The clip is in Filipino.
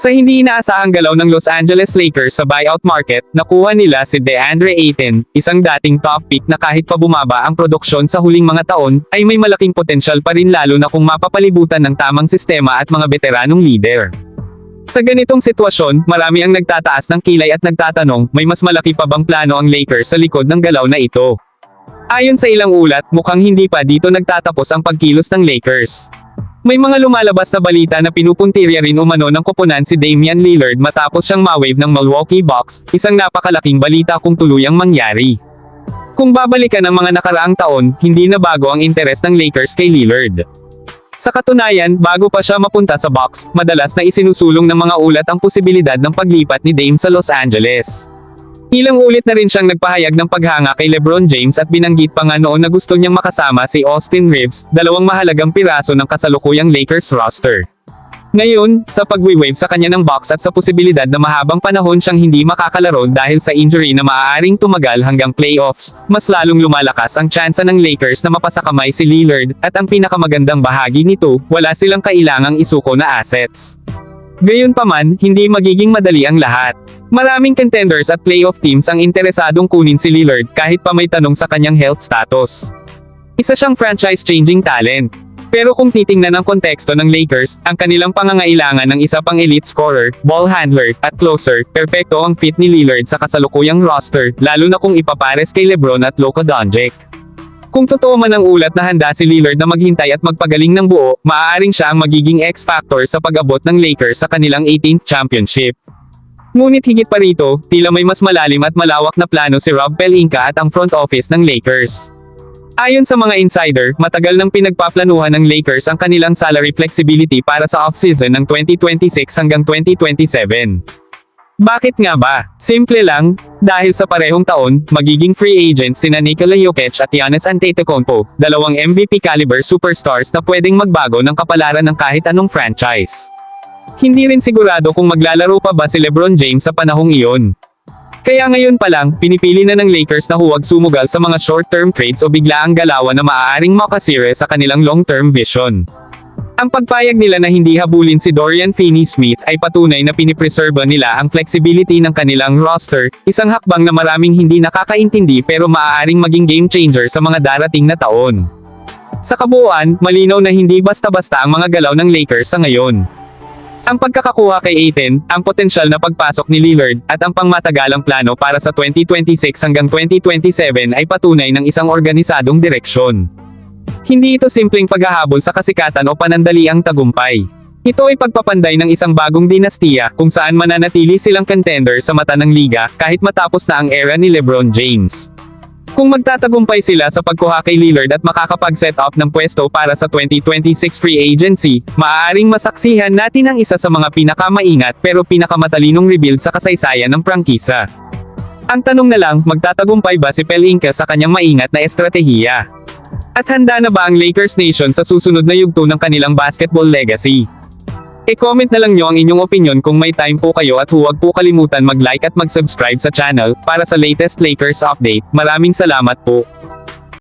Sa hindi inaasahang galaw ng Los Angeles Lakers sa buyout market, nakuha nila si DeAndre Ayton, isang dating top pick na kahit pa bumaba ang produksyon sa huling mga taon, ay may malaking potensyal pa rin lalo na kung mapapalibutan ng tamang sistema at mga veteranong leader. Sa ganitong sitwasyon, marami ang nagtataas ng kilay at nagtatanong, may mas malaki pa bang plano ang Lakers sa likod ng galaw na ito? Ayon sa ilang ulat, mukhang hindi pa dito nagtatapos ang pagkilos ng Lakers. May mga lumalabas na balita na pinupuntirya rin umano ng koponan si Damian Lillard matapos siyang mawave ng Milwaukee Bucks, isang napakalaking balita kung tuluyang mangyari. Kung babalikan ang mga nakaraang taon, hindi na bago ang interes ng Lakers kay Lillard. Sa katunayan, bago pa siya mapunta sa Bucks, madalas na isinusulong ng mga ulat ang posibilidad ng paglipat ni Dame sa Los Angeles. Ilang ulit na rin siyang nagpahayag ng paghanga kay LeBron James at binanggit pa nga noon na gusto niyang makasama si Austin Reeves, dalawang mahalagang piraso ng kasalukuyang Lakers roster. Ngayon, sa pagwi-wave sa kanya ng box at sa posibilidad na mahabang panahon siyang hindi makakalaro dahil sa injury na maaaring tumagal hanggang playoffs, mas lalong lumalakas ang tsansa ng Lakers na mapasakamay si Lillard, at ang pinakamagandang bahagi nito, wala silang kailangang isuko na assets. Gayunpaman, hindi magiging madali ang lahat. Maraming contenders at playoff teams ang interesadong kunin si Lillard kahit pa may tanong sa kanyang health status. Isa siyang franchise-changing talent. Pero kung titingnan ang konteksto ng Lakers, ang kanilang pangangailangan ng isa pang elite scorer, ball handler, at closer, perpekto ang fit ni Lillard sa kasalukuyang roster, lalo na kung ipapares kay Lebron at Luka Doncic. Kung totoo man ang ulat na handa si Lillard na maghintay at magpagaling ng buo, maaaring siya ang magiging X-factor sa pag-abot ng Lakers sa kanilang 18th championship. Ngunit higit pa rito, tila may mas malalim at malawak na plano si Rob Pelinka at ang front office ng Lakers. Ayon sa mga insider, matagal nang pinagpaplanuhan ng Lakers ang kanilang salary flexibility para sa offseason ng 2026 hanggang 2027. Bakit nga ba? Simple lang, dahil sa parehong taon, magiging free agent sina Nikola Jokic at Giannis Antetokounmpo, dalawang MVP caliber superstars na pwedeng magbago ng kapalaran ng kahit anong franchise. Hindi rin sigurado kung maglalaro pa ba si LeBron James sa panahong iyon. Kaya ngayon pa lang, pinipili na ng Lakers na huwag sumugal sa mga short-term trades o bigla ang galawan na maaaring makasire sa kanilang long-term vision. Ang pagpayag nila na hindi habulin si Dorian Finney-Smith ay patunay na pinipreserba nila ang flexibility ng kanilang roster, isang hakbang na maraming hindi nakakaintindi pero maaaring maging game changer sa mga darating na taon. Sa kabuuan, malinaw na hindi basta-basta ang mga galaw ng Lakers sa ngayon. Ang pagkakakuha kay Aiton, ang potensyal na pagpasok ni Lillard, at ang pangmatagalang plano para sa 2026 hanggang 2027 ay patunay ng isang organisadong direksyon. Hindi ito simpleng paghahabol sa kasikatan o panandaliang tagumpay. Ito ay pagpapanday ng isang bagong dinastiya kung saan mananatili silang contender sa mata ng liga kahit matapos na ang era ni LeBron James. Kung magtatagumpay sila sa pagkuha kay Lillard at makakapag-set up ng pwesto para sa 2026 free agency, maaaring masaksihan natin ang isa sa mga pinakamaingat pero pinakamatalinong rebuild sa kasaysayan ng prangkisa. Ang tanong na lang, magtatagumpay ba si Pelinka sa kanyang maingat na estratehiya? At handa na ba ang Lakers Nation sa susunod na yugto ng kanilang basketball legacy? E-comment na lang nyo ang inyong opinion kung may time po kayo at huwag po kalimutan mag-like at mag-subscribe sa channel para sa latest Lakers update. Maraming salamat po.